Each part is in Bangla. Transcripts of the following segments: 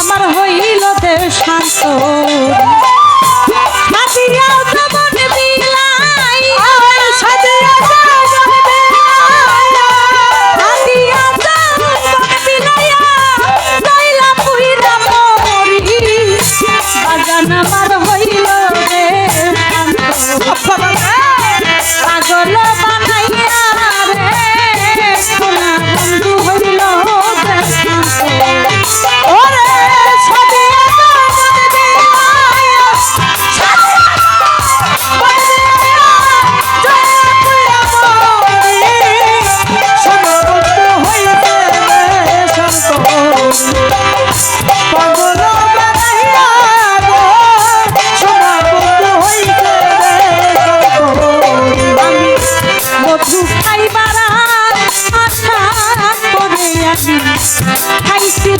আমার হইল দেশ শান্ত।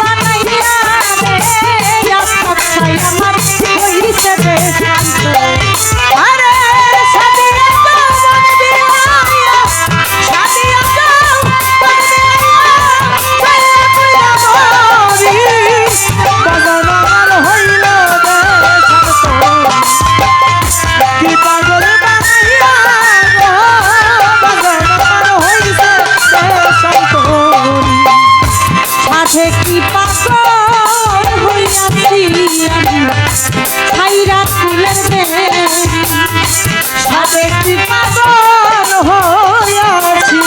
বানাইয়া রে আমার হইছে রে। কাছে কি পাগল হইয়াছি খাইরা ফুলের সাথে কি পাগল হইয়াছি